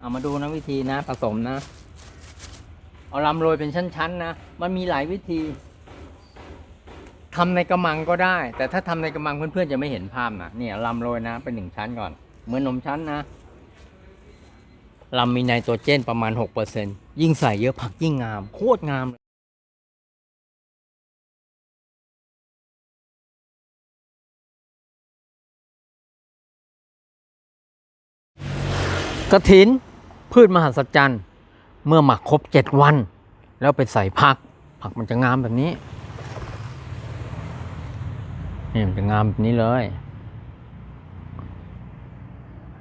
เอามาดูนะวิธีนะผสมนะ เอาลำโรยเป็นชั้นๆนะ มันมีหลายวิธีทำในกระมังก็ได้ แต่ถ้าทำในกระมังเพื่อนๆจะไม่เห็นภาพนะเนี่ยลำโรยนะเป็นหนึ่งชั้นก่อน เหมือนนมชั้นนะลำมีไนโตรเจนประมาณ 6%ยิ่งใส่เยอะผักยิ่งงาม โคตรงามเลยกระถิน พืชมหัศจรรย์ เมื่อหมักครบเจ็ดวัน แล้วไปใส่ผัก ผักมันจะงามแบบนี้นี่มันจะงามแบบนี้เลย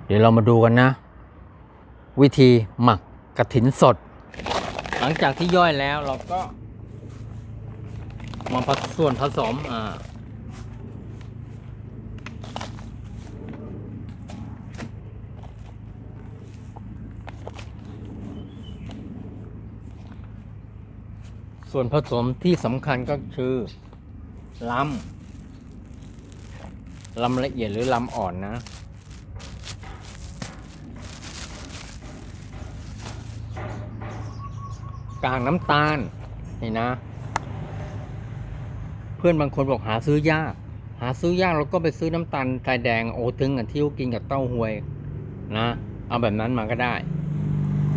เดี๋ยวเรามาดูกันนะ วิธีหมักกระถินสด หลังจากที่ย่อยแล้วเราก็มาผสส่วนผสมอ่า ส่วนผสมที่สำคัญก็คือลำลำละเอียดหรือลำอ่อนนะ กากน้ำตาล นี่นะ เพื่อนบางคนบอกหาซื้อยาก หาซื้อยากเราก็ไปซื้อน้ำตาลทรายแดงโอทึงอะที่กินกับเต้าหวยนะ เอาแบบนั้นมาก็ได้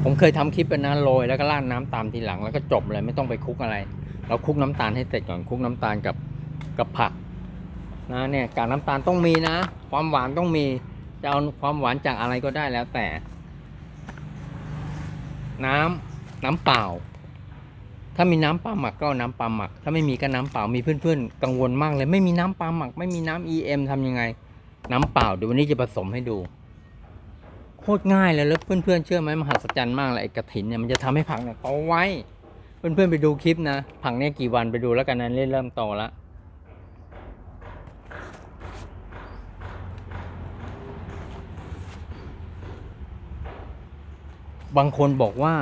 ผมเคยทำคลิปเป็นนะโรยแล้วก็ราดน้ำตามทีหลังแล้วก็จบเลยไม่ต้องไปคุกอะไร เราคุกน้ำตาลให้เสร็จก่อนคุกน้ำตาลกับกับผักนะเนี่ยกากน้ำตาลต้องมีนะ ความหวานต้องมีจะเอาความหวานจากอะไรก็ได้แล้วแต่ น้ำน้ำเปล่า ถ้ามีน้ำปลาหมักก็เอาน้ำปลาหมัก ถ้าไม่มีก็น้ำเปล่ามีเพื่อนๆ กังวลมากเลย ไม่มีน้ำปลาหมัก ไม่มีน้ำ EM ทำยังไง น้ำเปล่าเดี๋ยววันนี้จะผสมให้ดู ตรง่ายเลยแล้วเพื่อนๆเชื่อไหมมหัศจรรย์มากเลยไอ้กระถินเนี่ยมันจะทำให้ผักเนี่ยเขาไว้เพื่อนๆไปดูคลิปนะผักเนี่ยกี่วันไปดูแล้วกันนะเริ่มโตแล้วบางคนบอกว่า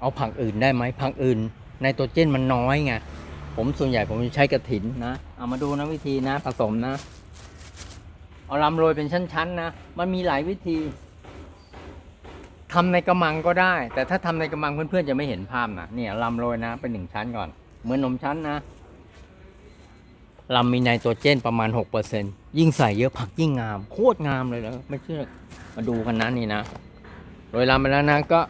เอาผักอื่นได้ไหมผักอื่นไนโตรเจนมันน้อยไงผมส่วนใหญ่ผมจะใช้กระถินนะ เอามาดูนะวิธีนะผสมนะ เอาลำโรยเป็นชั้นๆนะ มันมีหลายวิธี ทำในกระมังก็ได้ แต่ถ้าทำในกระมังเพื่อนๆจะไม่เห็นภาพนะเนี่ยลำโรยนะเป็นหนึ่งชั้นก่อน เหมือนนมชั้นนะลำมีไนโตรเจนประมาณ 6%ยิ่งใส่เยอะผักยิ่งงาม โคตรงามเลยนะไม่เชื่อมาดูกันนะนี่นะโดยลำไปแล้วนะก็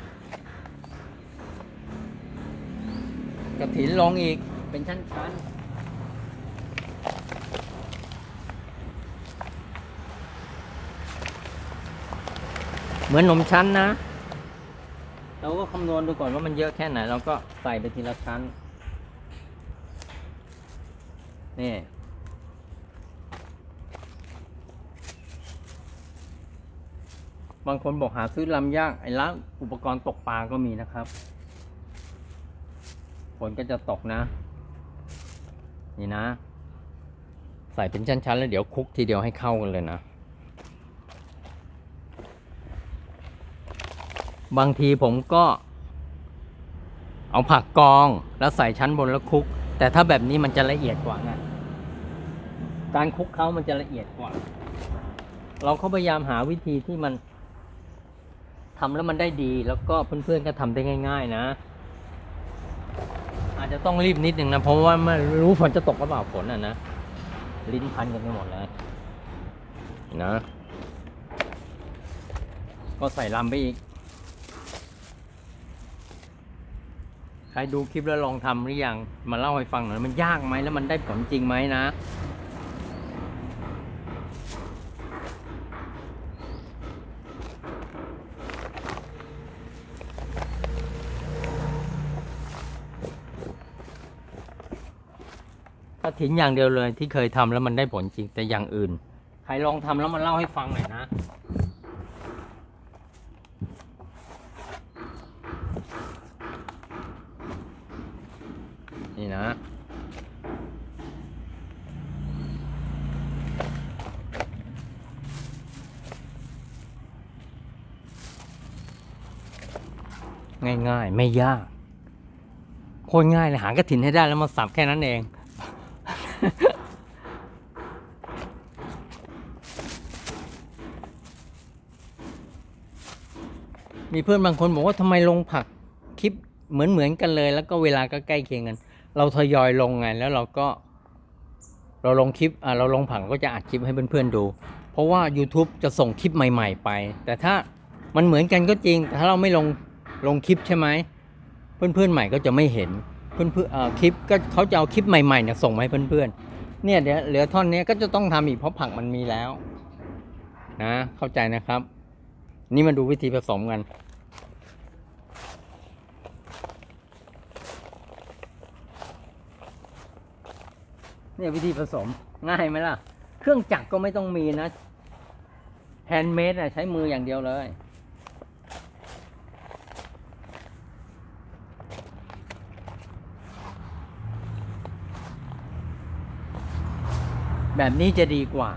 กระถินลงอีกเป็นชั้นๆเหมือนนมชั้นนะ เราก็คำนวณดูก่อนว่ามันเยอะแค่ไหน เราก็ใส่ไปทีละชั้น นี่ บางคนบอกหาซื้อลำยาก ไอ้ร้านอุปกรณ์ตกปลาก็มีนะครับฝนก็จะตกนะ นี่นะ ใส่เป็นชั้นๆ แล้วเดี๋ยวคลุกทีเดียวให้เข้ากันเลยนะ บางทีผมก็ เอาผักกองแล้วใส่ชั้นบนแล้วคลุก แต่ถ้าแบบนี้มันจะละเอียดกว่านะการคลุกเขามันจะละเอียดกว่า เราก็พยายามหาวิธีที่มันทำแล้วมันได้ดี แล้วก็เพื่อนๆก็ทำได้ง่าย ๆ นะ อาจจะต้องรีบนิดนึงนะ เพราะว่าไม่รู้ฝนจะตกหรือเปล่าฝนอะนะลิ้นพันกันไปหมดเลยนะ ก็ใส่ลำไปอีก ใครดูคลิปแล้วลองทำหรือยัง มาเล่าให้ฟังหน่อย มันยากไหมแล้วมันได้ผลจริงไหมนะ กระถินอย่างเดียวเลยที่เคยทำแล้วมันได้ผลจริงแต่อย่างอื่น ใครลองทำแล้วมาเล่าให้ฟังหน่อยนะ นี่นะ ง่ายๆ ไม่ยากโคตรง่ายเลยหากระถินให้ได้แล้วมาสับแค่นั้นเอง มีเพื่อนบางคนบอกว่าทำไมลงผักคลิปเหมือนเหมือนกันเลย แล้วก็เวลาก็ใกล้เคียงกัน เราทยอยลงไงแล้วเราก็ เราลงคลิปอ่าเราลงผักก็จะอัดคลิปให้เพื่อนๆดู เพราะว่า YouTube จะส่งคลิปใหม่ ๆ ไป แต่ถ้ามันเหมือนกันก็จริงแต่ถ้าเราไม่ลง ลงคลิปใช่ไหมเพื่อนๆใหม่ก็จะไม่เห็นเพื่อนๆเอ่อคลิปก็เขาจะเอาคลิปใหม่ๆเนี่ยส่งมาให้เพื่อนๆเนี่ยเดี๋ยวเหลือท่อนนี้ก็จะต้องทำอีกเพราะผักมันมีแล้วนะเข้าใจนะครับ นี่มาดูวิธีผสมกันเนี่ยวิธีผสมง่ายไหมล่ะ เครื่องจักรก็ไม่ต้องมีนะแฮนด์เมดใช้มืออย่างเดียวเลย แบบนี้จะดีกว่า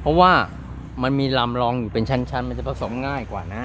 เพราะว่ามันมีลำรองอยู่เป็นชั้นๆ มันจะผสมง่ายกว่านะ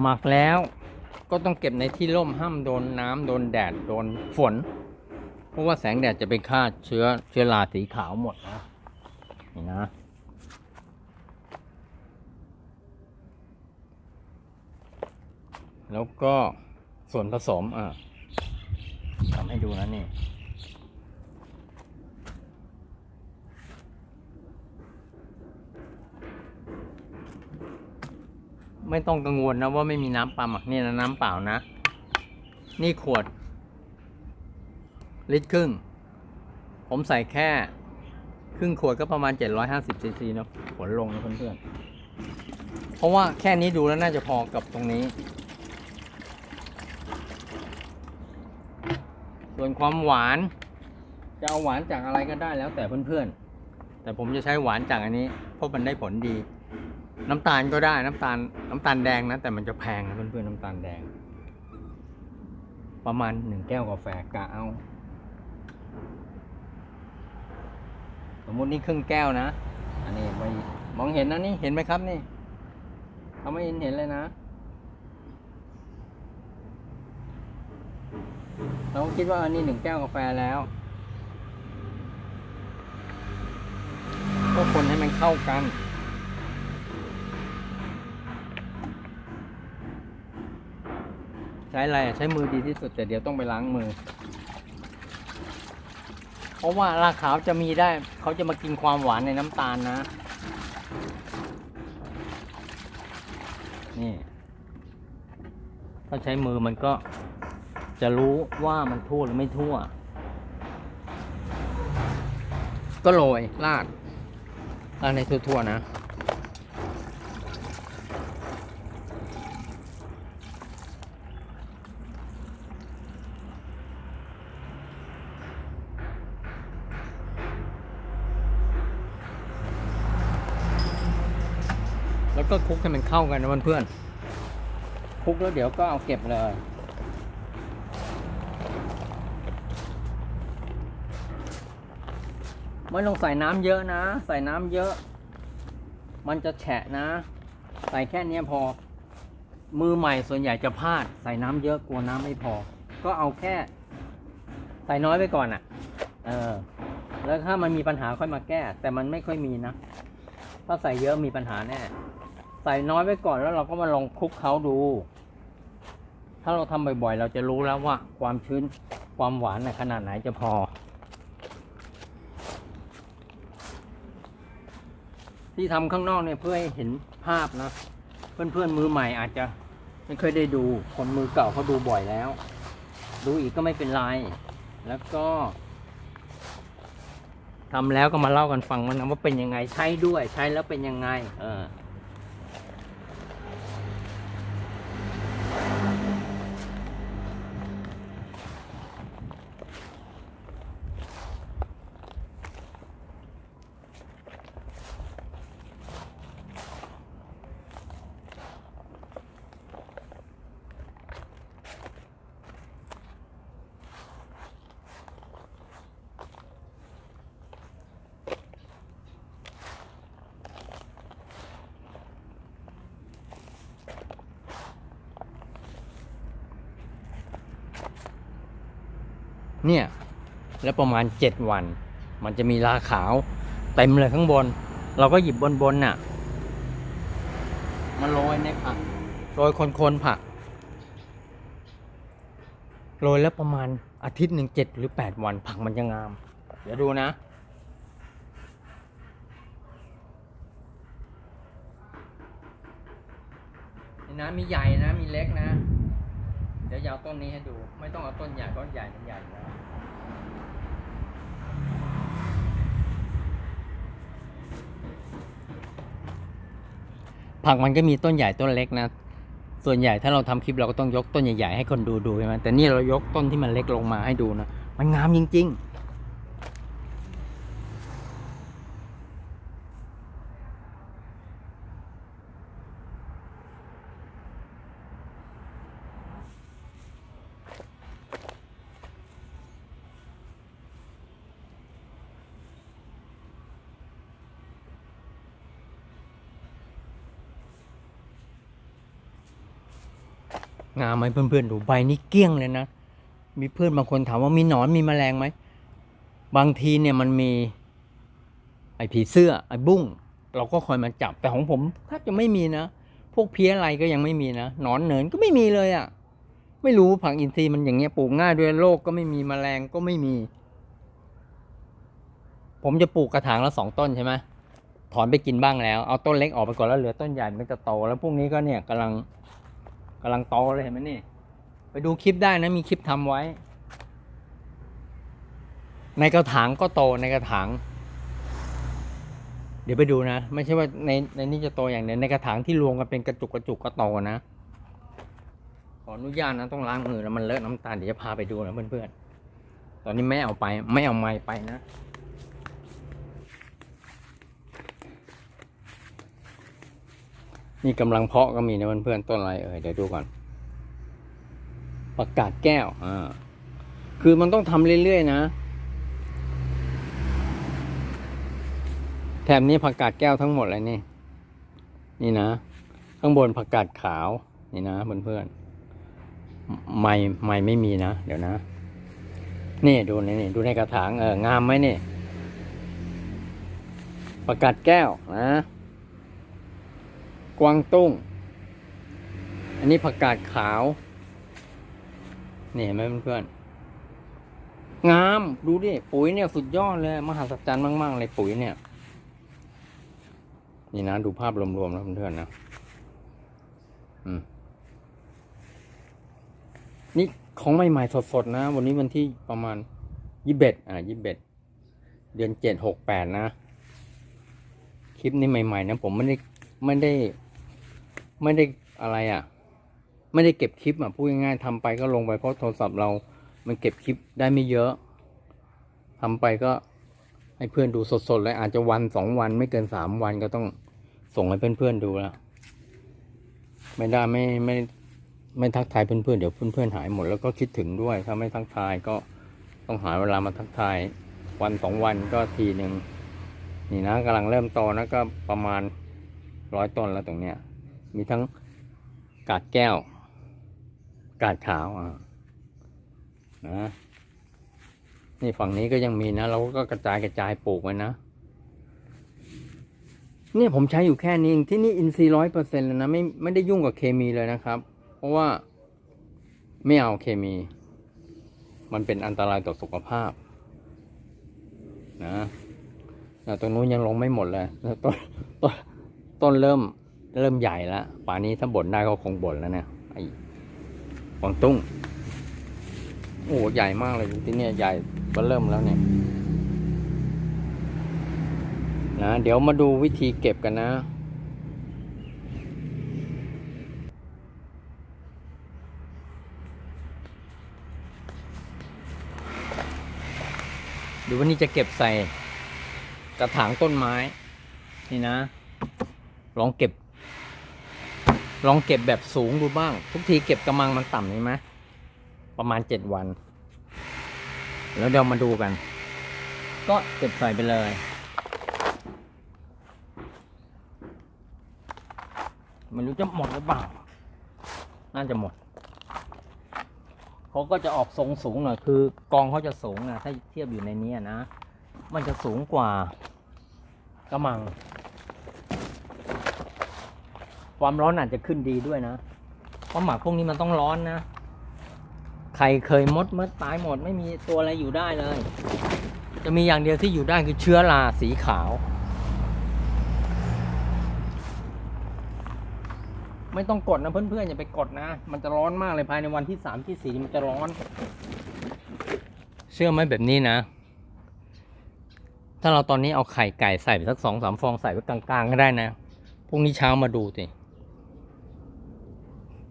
หมักแล้วก็ต้องเก็บในที่ร่มห้ามโดนน้ำโดนแดดโดนฝน เพราะว่าแสงแดดจะไปฆ่าเชื้อเชื้อราสีขาวหมดนะนี่นะแล้วก็ส่วนผสมอะทำให้ดูนะนี่ ไม่ต้องกังวลนะว่าไม่มีน้ำปลาหมักนี่นะน้ำเปล่านะ นี่ขวด ลิตรครึ่ง ผมใส่แค่ ครึ่งขวดก็ประมาณ 750ซีซีนะขวดลงนะเพื่อนๆ เพราะว่าแค่นี้ดูแล้วน่าจะพอกับตรงนี้ ส่วนความหวาน จะเอาหวานจากอะไรก็ได้แล้วแต่เพื่อนๆ แต่ผมจะใช้หวานจากอันนี้ เพราะมันได้ผลดี น้ำตาลก็ได้น้ำตาลน้ำตาลแดงนะ แต่มันจะแพงนะเพื่อนๆน้ำตาลแดง ประมาณหนึ่งแก้วกาแฟกะเอาสมมตินี่ครึ่งแก้วนะ อันนี้ไม่มองเห็นนะนี่เห็นไหมครับนี่เขาไม่เห็นเห็นเลยนะเราคิดว่าอันนี้หนึ่งแก้วกาแฟแล้ว ก็คนให้มันเข้ากัน ใช้อะไรใช้มือดีที่สุดแต่เดี๋ยวต้องไปล้างมือ เพราะว่าราขาวจะมีได้ เขาจะมากินความหวานในน้ำตาลนะ นี่ ถ้าใช้มือมันก็จะรู้ว่ามันทั่วหรือไม่ทั่ว ก็โรยราดราดในทั่วๆนะ ก็คลุกให้มันเข้ากันนะเพื่อนๆคลุกแล้วเดี๋ยวก็เอาเก็บเลย ไม่ต้องใส่น้ำเยอะนะ ใส่น้ำเยอะ มันจะแฉะนะ ใส่แค่นี้พอ มือใหม่ส่วนใหญ่จะพลาด ใส่น้ำเยอะกลัวน้ำไม่พอ ก็เอาแค่ ใส่น้อยไปก่อนอะ่ะ เออ แล้วถ้ามันมีปัญหาค่อยมาแก้ แต่มันไม่ค่อยมีนะถ้าใส่เยอะมีปัญหาแน่ ใส่น้อยไปก่อนแล้วเราก็มาลองคลุกเขาดู ถ้าเราทำบ่อยๆ เราจะรู้แล้วว่า ความชื้นความหวานในขนาดไหนจะพอ ที่ทำข้างนอกเนี่ยเพื่อให้เห็นภาพนะ เพื่อนๆมือใหม่อาจจะไม่เคยได้ดู คนมือเก่าเขาดูบ่อยแล้ว ดูอีกก็ไม่เป็นไร แล้วก็ทำแล้วก็มาเล่ากันฟังว่านะว่าเป็นยังไงใช้ด้วยใช้แล้วเป็นยังไง เออ เนี่ย แล้วประมาณเจ็ดวัน มันจะมีลาขาวเต็มเลยข้างบน เราก็หยิบบนบนน่ะมาโรยในผักโรยคนๆผักโรยแล้วประมาณอาทิตย์หนึ่งเจ็ดหรือแปดวันผักมันจะงาม เดี๋ยวดูนะ นี่นะมีใหญ่นะมีเล็กนะ เดี๋ยวยาวต้นนี้ให้ดู ไม่ต้องเอาต้นใหญ่ต้นใหญ่มันใหญ่แล้วผักมันก็มีต้นใหญ่ต้นเล็กนะ ส่วนใหญ่ถ้าเราทำคลิปเราก็ต้องยกต้นใหญ่ๆให้คนดูดูใช่ไหมแต่นี่เรายกต้นที่มันเล็กลงมาให้ดูนะ มันงามจริง ๆ งามไหมเพื่อนๆดูใบนี้เกลี้ยงเลยนะ มีเพื่อนบางคนถามว่ามีหนอนมีแมลงไหม บางทีเนี่ยมันมี ไอ้ผีเสื้อไอ้บุ้ง เราก็คอยมาจับแต่ของผมแทบจะไม่มีนะ พวกเพี้ยอะไรก็ยังไม่มีนะหนอนเหนินก็ไม่มีเลยอะ่ะ ไม่รู้ผักอินทรีย์มันอย่างเงี้ยปลูกง่ายด้วยโรคก็ไม่มีแมลงก็ไม่มี ผมจะปลูกกระถางละสองต้นใช่ไหมถอนไปกินบ้างแล้ว เอาต้นเล็กออกไปก่อนแล้วเหลือต้นใหญ่มันจะโต แล้วพวกนี้ก็เนี่ยกำลัง กำลังโตเลยเห็นไหมนี่ ไปดูคลิปได้นะมีคลิปทำไว้ ในกระถางก็โตในกระถาง เดี๋ยวไปดูนะ ไม่ใช่ว่าในในนี้จะโตอย่างเดียวในกระถางที่รวมกันเป็นกระจุกกระจุกก็โตนะ ขออนุญาตนะต้องล้างมือแล้วมันเลอะน้ำตาลเดี๋ยวจะพาไปดูนะเพื่อนๆ ตอนนี้ไม่เอาไปไม่เอาไม้ไปนะ นี่กำลังเพาะก็มีนะเพื่อนๆต้นอะไรเอ่ยเดี๋ยวดูก่อนประกาศแก้วอ่าคือมันต้องทำเรื่อยๆนะแถบนี้ผักกาดแก้วทั้งหมดเลยนี่ นี่นะ ข้างบนผักกาดขาว นี่นะเพื่อนๆไม่ไม่ไม่มีนะ เดี๋ยวนะ นี่ดูนี่นี่ ดูในกระถางเอองามไหมนี่ผักกาดแก้วนะ กวางตุ้ง อันนี้ผักกาดขาว นี่เห็นไหมเพื่อนงาม ดูดิ ปุ๋ยเนี่ยสุดยอดเลย มหัศจรรย์มาก ๆ เลยปุ๋ยเนี่ย นี่นะ ดูภาพรวมๆนะเพื่อนๆนะอืมนี่ของใหม่ ๆ สด ๆ นะ วันนี้วันที่ประมาณยี่สิบเอ็ดอ่ายี่สิบเอ็ดเดือนเจ็ดหกแปดนะ คลิปนี้ใหม่ ๆ นะ ผมไม่ได้ ไม่ได้ ไม่ได้อะไรอะ ไม่ได้เก็บคลิปอะพูดง่ายๆทำไปก็ลงไปเพราะโทรศัพท์เรา มันเก็บคลิปได้ไม่เยอะทำไปก็ให้เพื่อนดูสดๆเลยอาจจะวันสองวันไม่เกินสามวันก็ต้องส่งให้เพื่อนๆดูแล้วไม่ได้ไม่ไม่ไม่ทักทายเพื่อนๆเดี๋ยวเพื่อนๆหายหมดแล้วก็คิดถึงด้วย ถ้าไม่ทักทายก็ต้องหาเวลามาทักทาย วันสองวันก็ทีหนึ่งนี่นะกำลังเริ่มโตนะก็ประมาณร้อยต้นแล้วตรงเนี้ย มีทั้งกาดแก้ว กาดขาวอะนะนี่ฝั่งนี้ก็ยังมีนะ เราก็กระจายกระจายปลูกไว้นะเนี่ยผมใช้อยู่แค่นี้ที่นี่อินทรีย์ร้อยเปอร์เซ็นต์เลยนะไม่ไม่ได้ยุ่งกับเคมีเลยนะครับ เพราะว่าไม่เอาเคมี มันเป็นอันตรายต่อสุขภาพ นะแต่ตรงนู้นยังลงไม่หมดเลยต้นต้นต้นเริ่ม เริ่มใหญ่แล้วป่านนี้ถ้าบ่นได้ก็คงบ่นแล้วเนี่ยไอ้กวางตุ้งโอ้ใหญ่มากเลยที่เนี่ยใหญ่ก็เริ่มแล้วเนี่ยนะเดี๋ยวมาดูวิธีเก็บกันนะ ดูว่านี่จะเก็บใส่กระถางต้นไม้ นี่นะ ลองเก็บ ลองเก็บแบบสูงดูบ้าง ทุกทีเก็บกระมังมันต่ำใช่ไหมประมาณเจ็ดวัน แล้วเดี๋ยวมาดูกัน ก็เก็บใส่ไปเลย ไม่รู้จะหมดหรือเปล่า น่าจะหมด เขาก็จะออกทรงสูงหน่อย คือกองเขาจะสูงนะถ้าเทียบอยู่ในนี้นะ มันจะสูงกว่ากระมัง ความร้อนอาจจะขึ้นดีด้วยนะ เพราะหมักพวกนี้มันต้องร้อนนะ ใครเคยมดมดตายหมดไม่มีตัวอะไรอยู่ได้เลย จะมีอย่างเดียวที่อยู่ได้คือเชื้อราสีขาว ไม่ต้องกดนะเพื่อนๆอย่าไปกดนะ มันจะร้อนมากเลยภายในวันที่สามที่สี่มันจะร้อน เชื่อไหมแบบนี้นะถ้าเราตอนนี้เอาไข่ไก่ใส่ไปสักสองสามฟองใส่ไว้กลางๆก็ได้นะ พรุ่งนี้เช้ามาดูสิ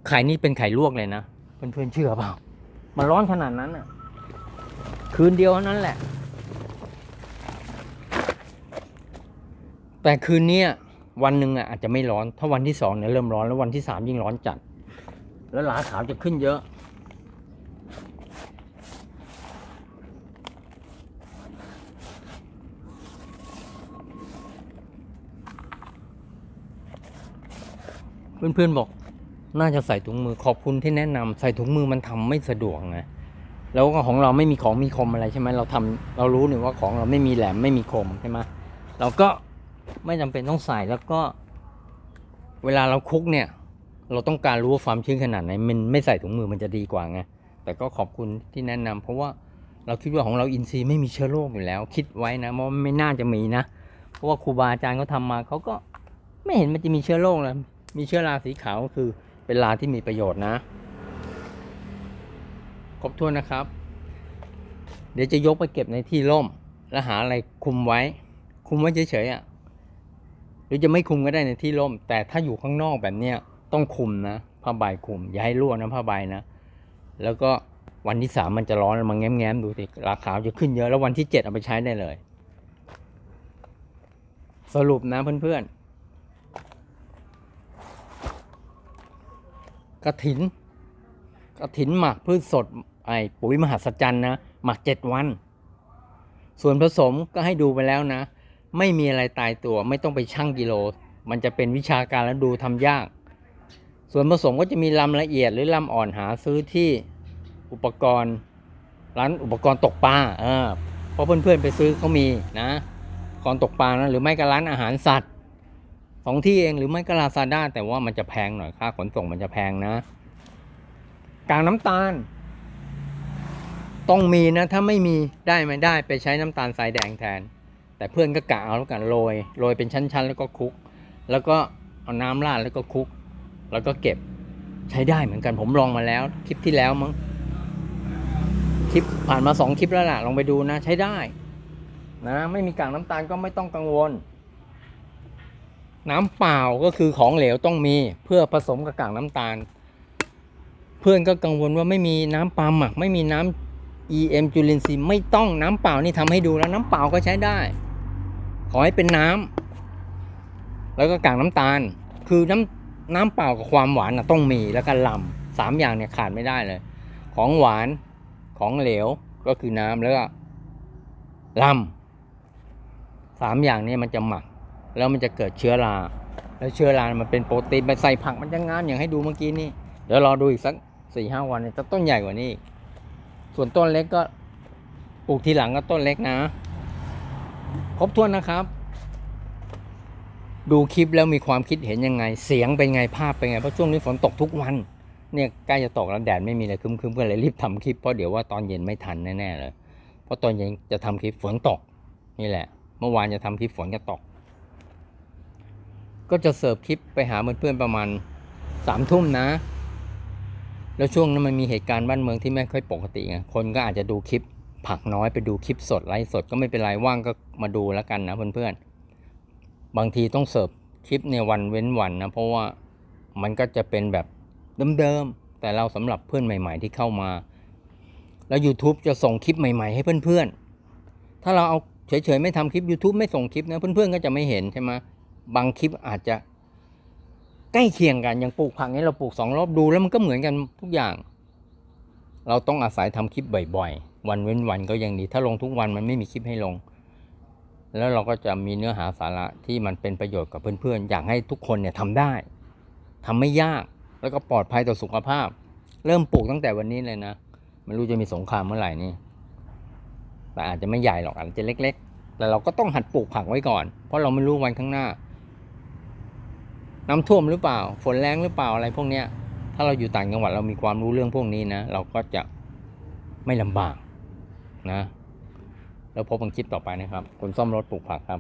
ไข่นี่เป็นไข่ลวกเลยนะเพื่อนๆเชื่อเปล่า มันร้อนขนาดนั้นอะ คืนเดียวเท่านั้นแหละ แต่คืนเนี้ยวันหนึ่งอะอาจจะไม่ร้อน ถ้าวันที่สองเนี่ยเริ่มร้อนแล้ววันที่สามยิ่งร้อนจัด แล้วหลาขาวจะขึ้นเยอะ เพื่อนๆบอก น่าจะใส่ถุงมือขอบคุณที่แนะนำใส่ถุงมือมันทำไม่สะดวกไงแล้วก็ของเราไม่มีของมีคมอะไรใช่ไหมเราทำเรารู้เนี่ยว่าของเราไม่มีแหลมไม่มีคมใช่ไหมเราก็ไม่จำเป็นต้องใส่แล้วก็ เวลาเราคุกเนี่ย เราต้องการรู้ว่าความชื้นขนาดไหนมันไม่ใส่ถุงมือมันจะดีกว่าไงแต่ก็ขอบคุณที่แนะนำเพราะว่าเราคิดว่าของเราอินทรีย์ไม่มีเชื้อโรคอยู่แล้ว คิดไว้นะว่าไม่น่าจะมีนะเพราะว่าครูบาอาจารย์เขาทำมาเขาก็ไม่เห็นมันจะมีเชื้อโรคเลยมีเชื้อราสีขาวก็คือ เป็นลาที่มีประโยชน์นะ ครบถ้วนนะครับ เดี๋ยวจะยกไปเก็บในที่ร่ม แล้วหาอะไรคุมไว้ คุมไว้เฉยๆอะหรือจะไม่คุมก็ได้ในที่ร่ม แต่ถ้าอยู่ข้างนอกแบบเนี้ยต้องคุมนะผ้าใบคุม อย่าให้รั่วนะผ้าใบนะ แล้วก็วันที่สามมันจะร้อนมันแง้มๆดูสิราขาวจะขึ้นเยอะแล้ววันที่เจ็ดเอาไปใช้ได้เลย สรุปนะเพื่อนๆ กระถินกระถินหมักพืชสดไอปุ๋ยมหัศจรรย์นะหมักเจ็ดวัน ส่วนผสมก็ให้ดูไปแล้วนะ ไม่มีอะไรตายตัวไม่ต้องไปชั่งกิโล มันจะเป็นวิชาการแล้วดูทำยาก ส่วนผสมก็จะมีลำละเอียดหรือลำอ่อนหาซื้อที่อุปกรณ์ร้านอุปกรณ์ตกปลาเออเพราะเพื่อนๆไปซื้อเขามีนะอุปกรณ์ตกปลานะหรือไม่ก็ร้านอาหารสัตว์ สองที่เองหรือไม่ก็ลาซาด้าแต่ว่ามันจะแพงหน่อยค่าขนส่งมันจะแพงนะกากน้ำตาล ต้องมีนะ ถ้าไม่มีได้ไม่ได้ไปใช้น้ำตาลทรายแดงแทน แต่เพื่อนก็กะเอาแล้วกันโรยโรยเป็นชั้นๆ แล้วก็คลุก แล้วก็เอาน้ำราดแล้วก็คลุก แล้วก็เก็บใช้ได้เหมือนกันผมลองมาแล้วคลิปที่แล้วมั้งคลิปผ่านมาสองคลิปแล้วล่ะลองไปดูนะใช้ได้ นะ ไม่มีกากน้ำตาลก็ไม่ต้องกังวล น้ำเปล่าก็คือของเหลวต้องมีเพื่อผสมกับกากน้ำตาล เพื่อนก็กังวลว่าไม่มีน้ำปลาหมัก ไม่มีน้ำ EM จุลินทรีย์ไม่ต้องน้ำเปล่านี่ทำให้ดูแล้วน้ำเปล่าก็ใช้ได้ ขอให้เป็นน้ำแล้วก็กากน้ำตาล คือน้ำน้ำเปล่ากับความหวานนะต้องมีแล้วก็ลำสามอย่างเนี่ยขาดไม่ได้เลย ของหวานของเหลวก็คือน้ำแล้วก็ลำสามอย่างนี้มันจะหมัก แล้วมันจะเกิดเชื้อรา แล้วเชื้อรา มันเป็นโปรตีนไปใส่ผักมันจะงามอย่างให้ดูเมื่อกี้นี่ เดี๋ยวรอดูอีกสักสี่ห้าวันเนี่ยจะต้นใหญ่กว่านี้ ส่วนต้นเล็กก็ปลูกทีหลังก็ต้นเล็กนะ ครบถ้วนนะครับ ดูคลิปแล้วมีความคิดเห็นยังไง เสียงเป็นไง ภาพเป็นไง เพราะช่วงนี้ฝนตกทุกวัน เนี่ยใกล้จะตกแล้วแดดไม่มีเลยคึมๆก็เลยรีบทำคลิปเพราะเดี๋ยวว่าตอนเย็นไม่ทันแน่ๆเลย เพราะตอนเย็นจะทำคลิปฝนตกนี่แหละ เมื่อวานจะทำคลิปฝนก็ตก ก็จะเสิร์ฟคลิปไปหาเพื่อนๆประมาณสามทุ่มนะ แล้วช่วงนั้นมันมีเหตุการณ์บ้านเมืองที่ไม่ค่อยปกติไงคนก็อาจจะดูคลิปผักน้อยไปดูคลิปสดไลฟ์สดก็ไม่เป็นไรว่างก็มาดูแล้วกันนะเพื่อนๆ บางทีต้องเสิร์ฟคลิปในวันเว้นวันนะเพราะว่ามันก็จะเป็นแบบเดิมๆแต่เราสำหรับเพื่อนใหม่ ๆ ที่เข้ามา แล้ว YouTube จะส่งคลิปใหม่ ๆ ให้เพื่อนๆ ถ้าเราเอาเฉยๆไม่ทำคลิป YouTube ไม่ส่งคลิปนะเพื่อนๆก็จะไม่เห็นใช่ไหม บางคลิปอาจจะใกล้เคียงกันอย่างปลูกผักนี้เราปลูกสองรอบดูแล้วมันก็เหมือนกันทุกอย่าง เราต้องอาศัยทำคลิปบ่อยๆ วันเว้นวันก็ยังดี ถ้าลงทุกวันมันไม่มีคลิปให้ลง แล้วเราก็จะมีเนื้อหาสาระที่มันเป็นประโยชน์กับเพื่อนๆ อยากให้ทุกคนเนี่ยทำได้ทำไม่ยากแล้วก็ปลอดภัยต่อสุขภาพ เริ่มปลูกตั้งแต่วันนี้เลยนะไม่รู้จะมีสงครามเมื่อไหร่นี่แต่อาจจะไม่ใหญ่หรอกอาจจะเล็ก ๆ แต่เราก็ต้องหัดปลูกผักไว้ก่อน เพราะเราไม่รู้วันข้างหน้า น้ำท่วมหรือเปล่า ฝนแรงหรือเปล่าอะไรพวกเนี้ย ถ้าเราอยู่ต่างจังหวัดเรามีความรู้เรื่องพวกนี้นะ เราก็จะไม่ลำบากนะ แล้วพบกันคลิปต่อไปนะครับคนซ่อมรถปลูกผักครับ